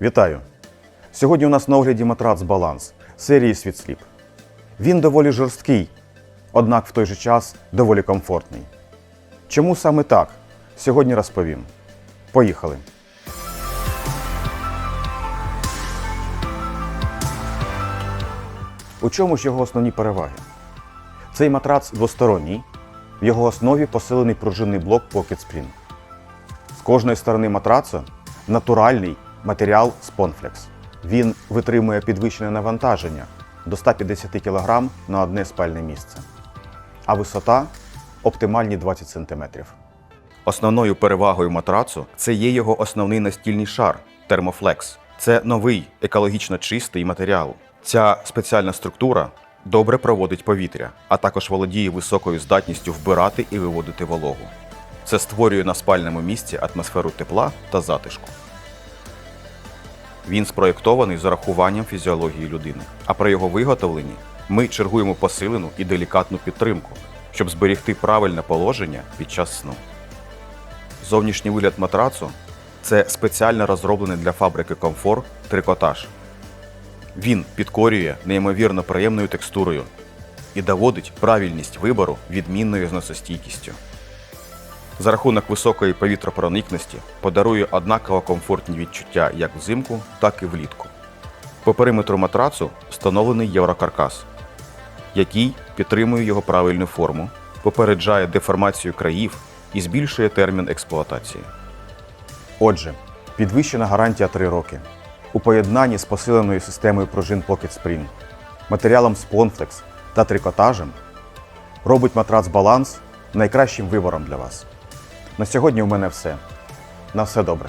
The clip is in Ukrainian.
Вітаю! Сьогодні у нас на огляді матрац Баланс серії Світсліп. Він доволі жорсткий, однак в той же час доволі комфортний. Чому саме так? Сьогодні розповім. Поїхали! У чому ж його основні переваги? Цей матрац двосторонній, в його основі посилений пружинний блок Pocket Spring. З кожної сторони матраца натуральний матеріал Sponflex. Він витримує підвищене навантаження до 150 кг на одне спальне місце, а висота оптимальні 20 см. Основною перевагою матрацу це є його основний настільний шар Thermoflex. Це новий екологічно чистий матеріал. Ця спеціальна структура добре проводить повітря, а також володіє високою здатністю вбирати і виводити вологу. Це створює на спальному місці атмосферу тепла та затишку. Він спроєктований з урахуванням фізіології людини. А при його виготовленні ми чергуємо посилену і делікатну підтримку, щоб зберігти правильне положення під час сну. Зовнішній вигляд матрацу це спеціально розроблений для фабрики комфорт трикотаж. Він підкорює неймовірно приємною текстурою і доводить правильність вибору відмінною зносостійкістю. За рахунок високої повітропроникності подарує однаково комфортні відчуття як взимку, так і влітку. По периметру матрацу встановлений єврокаркас, який підтримує його правильну форму, попереджає деформацію країв і збільшує термін експлуатації. Отже, підвищена гарантія 3 роки. У поєднанні з посиленою системою пружин Pocket Spring, матеріалом Sponflex та трикотажем робить матрац Баланс найкращим вибором для вас. На сьогодні у мене все. На все добре.